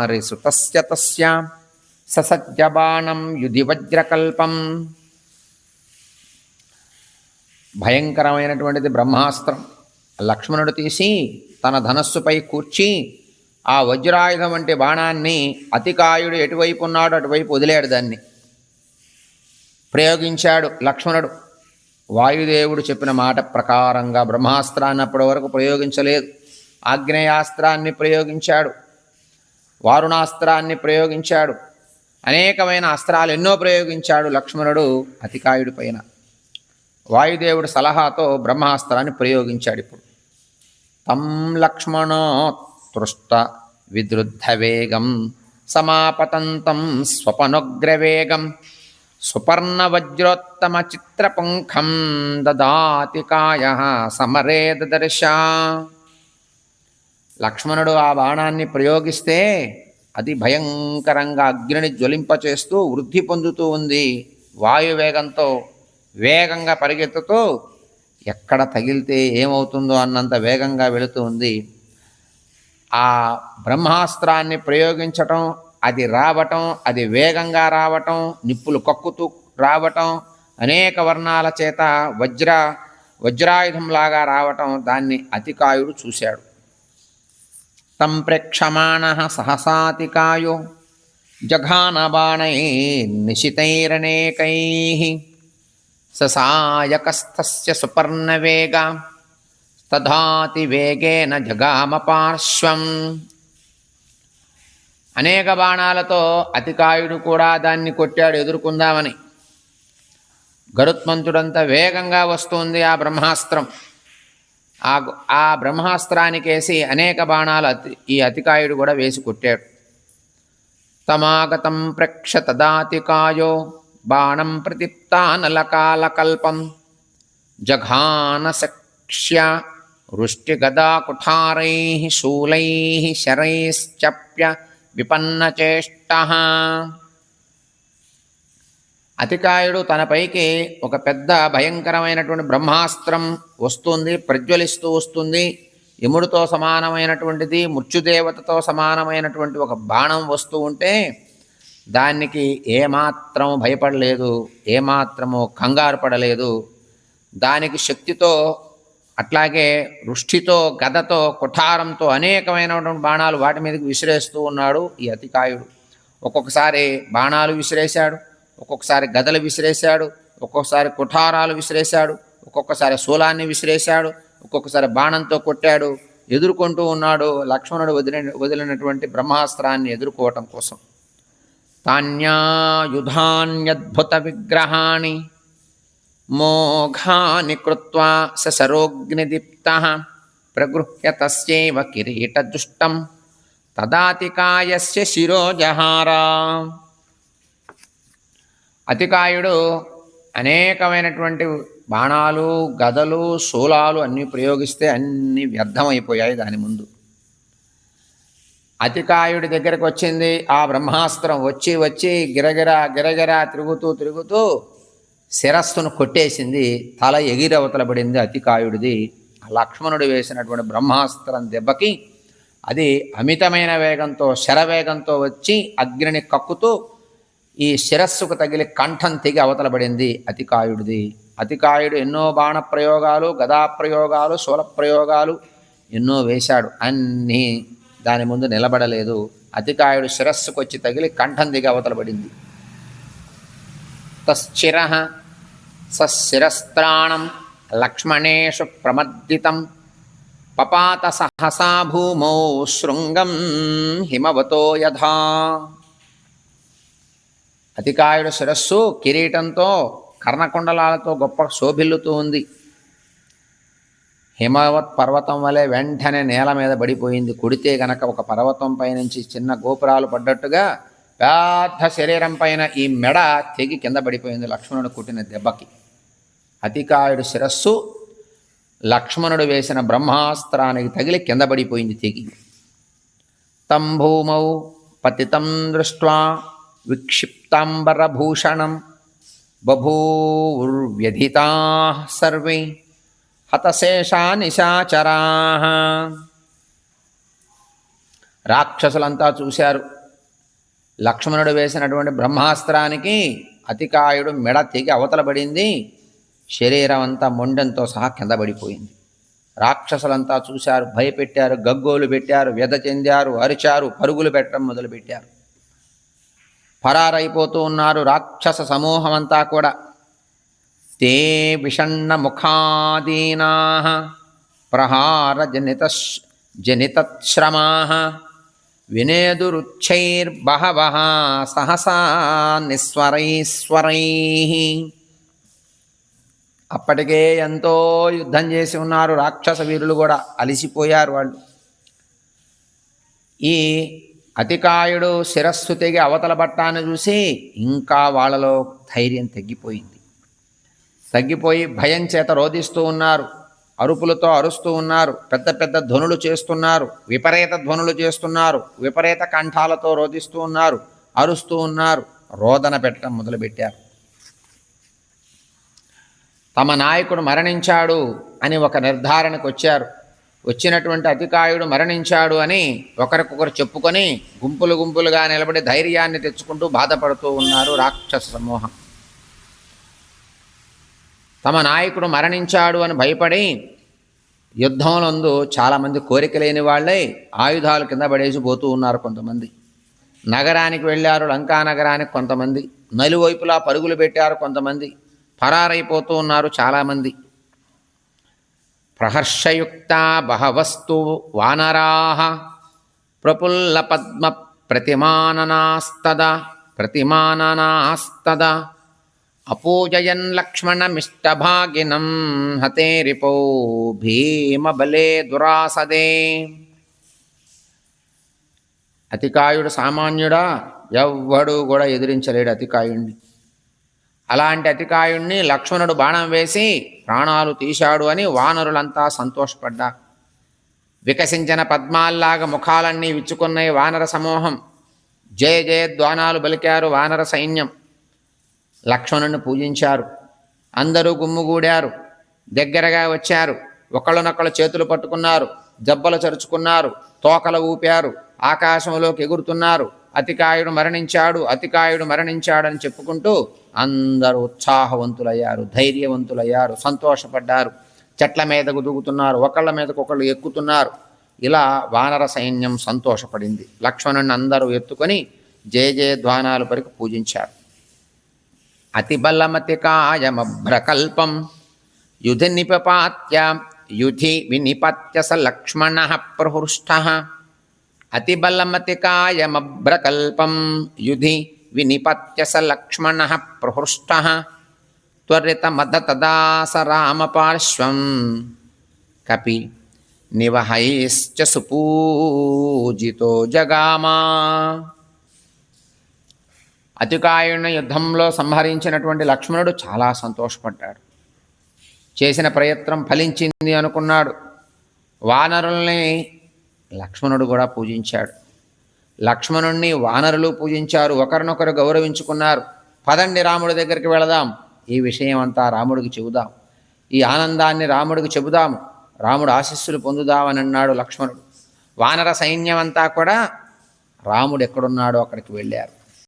కుమారిసుతస్య తస్య ససజ్జబాణం యుధి వజ్రకల్పం భయంకరమైనటువంటిది బ్రహ్మాస్త్రం. లక్ష్మణుడు తీసి తన ధనస్సుపై కూర్చి ఆ వజ్రాయుధం వంటి బాణాన్ని అతికాయుడు ఎటువైపు ఉన్నాడు అటువైపు వదిలాడు దాన్ని. ప్రయోగించాడు లక్ష్మణుడు. వాయుదేవుడు చెప్పిన మాట ప్రకారంగా బ్రహ్మాస్త్రాన్ని అప్పటి వరకు ప్రయోగించలేదు. ఆగ్నేయాస్త్రాన్ని ప్రయోగించాడు. వారుణాస్త్రాన్ని ప్రయోగించాడు. అనేకమైన అస్త్రాలు ఎన్నో ప్రయోగించాడు లక్ష్మణుడు అతికాయుడి పైన. వాయుదేవుడి సలహాతో బ్రహ్మాస్త్రాన్ని ప్రయోగించాడు ఇప్పుడు. తం లక్ష్మణోత్పృష్ట విదృద్ధ వేగం సమాపతంతం స్వపనొగ్రవేగం సుపర్ణవజ్రోత్తమ చిత్రపుంఖం దదాతి కాయ సమరే దదర్శ లక్ష్మణుడు ఆ బాణాన్ని ప్రయోగిస్తే అది భయంకరంగా అగ్నిని జ్వలింపచేస్తూ వృద్ధి పొందుతూ ఉంది. వాయువేగంతో వేగంగా పరిగెత్తుతూ ఎక్కడ తగిలితే ఏమవుతుందో అన్నంత వేగంగా వెళుతూ ఉంది. ఆ బ్రహ్మాస్త్రాన్ని ప్రయోగించటం అది రావటం అది వేగంగా రావటం నిప్పులు కక్కుతూ రావటం అనేక వర్ణాల చేత వజ్ర వజ్రాయుధంలాగా రావటం దాన్ని అతికాయుడు చూశాడు. తం ప్రేక్షమాణ సహసాతికాయో జఘానబాణై నిశితైరనేకై ససాయకస్థస్య సుపర్ణవేగ జగామపార్శ్వం వేగేన అనేక బాణాలతో అతికాయుడు కూడా దాన్ని కొట్టాడు ఎదుర్కొందామని. గరుత్మంతుడంత వేగంగా వస్తుంది ఆ బ్రహ్మాస్త్రం. ఆ ఆ బ్రహ్మాస్త్రానికేసి అనేక బాణాలు అతి ఈ అతికాయుడు కూడా వేసి కొట్టాడు. తమాగతం ప్రక్ష తదాతికాయో బాణం ప్రతిప్తానలకాలకల్పం జఘానసక్ష్య వృష్టిగదాకుఠారై శూలై శరైశ్చప్య విపన్నచేష్ట అతికాయుడు తనపైకి ఒక పెద్ద భయంకరమైనటువంటి బ్రహ్మాస్త్రం వస్తుంది ప్రజ్వలిస్తూ వస్తుంది. యముడితో సమానమైనటువంటిది మృత్యుదేవతతో సమానమైనటువంటి ఒక బాణం వస్తూ ఉంటే దానికి ఏమాత్రం భయపడలేదు ఏమాత్రము కంగారు పడలేదు. దానికి శక్తితో అట్లాగే వృష్టితో గదతో కుఠారంతో అనేకమైనటువంటి బాణాలు వాటి మీదకి విసిరేస్తూ ఉన్నాడు ఈ అతికాయుడు. ఒక్కొక్కసారి బాణాలు విసిరేశాడు ఒక్కొక్కసారి గదలు విసిరేశాడు ఒక్కొక్కసారి కుఠారాలు విసిరేశాడు ఒక్కొక్కసారి శూలాన్ని విసిరేశాడు ఒక్కొక్కసారి బాణంతో కొట్టాడు. ఎదుర్కొంటూ ఉన్నాడు లక్ష్మణుడు వదిలిన వదిలినటువంటి బ్రహ్మాస్త్రాన్ని ఎదుర్కోవటం కోసం. తాన్యాయుధాన్యద్భుత విగ్రహాన్ని మోఘాని కృత్వా ససరోగ్నిదీప్త ప్రగృహ్య తస్యవ కిరీటదుష్టం తదాతికాయస్య శిరోజహారా. అతికాయుడు అనేకమైనటువంటి బాణాలు గదలు శూలాలు అన్నీ ప్రయోగిస్తే అన్నీ వ్యర్థమైపోయాయి దాని ముందు. అతికాయుడి దగ్గరకు వచ్చింది. ఆ బ్రహ్మాస్త్రం వచ్చి వచ్చి గిరగిరా గిరగిరా తిరుగుతూ తిరుగుతూ శిరస్సును కొట్టేసింది. తల ఎగిరవతల పడింది అతికాయుడిది. లక్ష్మణుడు వేసినటువంటి బ్రహ్మాస్త్రం దెబ్బకి అది అమితమైన వేగంతో శరవేగంతో వచ్చి అగ్నిని కక్కుతూ ఈ శిరస్సుకు తగిలి కంఠం తెగి అవతలబడింది అతికాయుడిది. అతికాయుడు ఎన్నో బాణ ప్రయోగాలు గదా ప్రయోగాలు శూల ప్రయోగాలు ఎన్నో వేశాడు. అన్నీ దాని ముందు నిలబడలేదు. అతికాయుడు శిరస్సుకు వచ్చి తగిలి కంఠం దిగి అవతలబడింది. తశ్చిర సశిరస్త్రాణం లక్ష్మణేషు ప్రమద్దితం. పపాత సహసా భూమౌ శృంగం హిమవతో యథా. అతికాయుడు శిరస్సు కిరీటంతో కర్ణకుండలాలతో గొప్ప శోభిల్లుతూ ఉంది. హిమవత్ పర్వతం వలె వెంటనే నేల మీద పడిపోయింది. కుడితే గనక ఒక పర్వతం పైనుంచి చిన్న గోపురాలు పడ్డట్టుగా పెద్ద శరీరం పైన ఈ మెడ తెగి కింద పడిపోయింది లక్ష్మణుడు కుట్టిన దెబ్బకి. అతికాయుడు శిరస్సు లక్ష్మణుడు వేసిన బ్రహ్మాస్త్రానికి తగిలి కింద పడిపోయింది తెగి. తం భూమౌ పతితం దృష్ట్వా విక్షిప్తాంబరభూషణం బభూర్వ్యధితా సర్వే హతశేషా నిశాచరా రాక్షసులంతా చూశారు. లక్ష్మణుడు వేసినటువంటి బ్రహ్మాస్త్రానికి అతికాయుడు మెడ తెగి అవతల పడింది. శరీరం అంతా మొండంతో సహా కింద పడిపోయింది. రాక్షసులంతా చూశారు భయపెట్టారు గగ్గోలు పెట్టారు వ్యధ చెందారు అరిచారు పరుగులు పెట్టడం మొదలుపెట్టారు. పరారైపోతూ ఉన్నారు రాక్షస సమూహం అంతా కూడా. తే విషన్న ముఖాదీనా ప్రహార జనిత జనితశ్రమా వినేదురుచ్చైర్బహవ సహసా నిస్వరైస్వరై. అప్పటికే ఎంతో యుద్ధం చేసి ఉన్నారు రాక్షస వీరులు కూడా అలిసిపోయారు వాళ్ళు. ఈ అతికాయుడు శిరస్సు తెగి అవతల పట్టాన్ని చూసి ఇంకా వాళ్ళలో ధైర్యం తగ్గిపోయింది. తగ్గిపోయి భయం చేత రోధిస్తూ ఉన్నారు. అరుపులతో అరుస్తూ ఉన్నారు. పెద్ద పెద్ద ధ్వనులు చేస్తున్నారు. విపరీత ధ్వనులు చేస్తున్నారు. విపరీత కంఠాలతో రోధిస్తూ ఉన్నారు. అరుస్తూ ఉన్నారు. రోదన పెట్టడం మొదలుపెట్టారు. తమ నాయకుడు మరణించాడు అని ఒక నిర్ధారణకు వచ్చారు. వచ్చినటువంటి అతికాయుడు మరణించాడు అని ఒకరికొకరు చెప్పుకొని గుంపులు గుంపులుగా నిలబడి ధైర్యాన్ని తెచ్చుకుంటూ బాధపడుతూ ఉన్నారు రాక్షస సమూహం. తమ నాయకుడు మరణించాడు అని భయపడి యుద్ధంలందు చాలామంది కోరిక లేని వాళ్ళే ఆయుధాలు కింద పడేసి పోతూ ఉన్నారు కొంతమంది. నగరానికి వెళ్ళారు లంకా నగరానికి కొంతమంది. నలువైపులా పరుగులు పెట్టారు కొంతమంది. పరారైపోతూ ఉన్నారు చాలామంది. ప్రహర్షయుక్త బహవస్తు వానరాహ ప్రఫుల్ల పద్మ ప్రతిమాననాస్తద. ప్రతిమాననాస్తద అపూజయన్ లక్ష్మణమిష్టభాగినం హతేరిపౌ భీమబలే దురాసదే. అతికాయుడు సామాన్యుడా? ఎవ్వడు కూడా ఎదిరించలేడు అతికాయుడిని అలాంటి అతికాయుణ్ణి లక్ష్మణుడు బాణం వేసి ప్రాణాలు తీశాడు అని వానరులంతా సంతోషపడ్డారు వికసించిన పద్మాల్లాగా ముఖాలన్నీ విచ్చుకున్నాయి వానర సమూహం. జయ జయ ద్వానాలు బలికారు వానర సైన్యం. లక్ష్మణుని పూజించారు. అందరూ గుమ్ముగూడారు. దగ్గరగా వచ్చారు. ఒకళ్ళనొకళ్ళు చేతులు పట్టుకున్నారు. జబ్బలు చరుచుకున్నారు. తోకలు ఊపారు. ఆకాశంలోకి ఎగురుతున్నారు. అతికాయుడు మరణించాడు. అతికాయుడు మరణించాడని చెప్పుకుంటూ అందరూ ఉత్సాహవంతులయ్యారు ధైర్యవంతులయ్యారు సంతోషపడ్డారు. చెట్ల మీదకు దూకుతున్నారు ఒకళ్ళ మీదకు ఒకళ్ళు ఎక్కుతున్నారు. ఇలా వానర సైన్యం సంతోషపడింది. లక్ష్మణుని అందరూ ఎత్తుకొని జయ జయ ధ్వానాలు పరికి పూజించారు. అతిబలమతికాయమభ్రకల్పం యుధి నిపపాత్య యుధి వినిపత్య స లక్ష్మణ ప్రహృష్ట. అతిబలమతికాయమభ్రకల్పం యుధి వినిపత్య స లక్ష్మణ ప్రహృష్ట త్వరితమద తదాస స రామపార్శ్వం కపి నివహైశ్చ సుపూజితో జగామా అతికాయుణ యుద్ధంలో సంహరించినటువంటి లక్ష్మణుడు చాలా సంతోషపడ్డాడు. చేసిన ప్రయత్నం ఫలించింది అనుకున్నాడు. వానరుల్ని లక్ష్మణుడు కూడా పూజించాడు. లక్ష్మణుణ్ణి వానరులు పూజించారు ఒకరినొకరు గౌరవించుకున్నారు. పదండి రాముడి దగ్గరికి వెళదాం. ఈ విషయం అంతా రాముడికి చెబుదాం. ఈ ఆనందాన్ని రాముడికి చెబుదాం రాముడు ఆశీస్సులు పొందుదామని అన్నాడు లక్ష్మణుడు. వానర సైన్యం అంతా కూడా రాముడు ఎక్కడున్నాడో అక్కడికి వెళ్ళారు.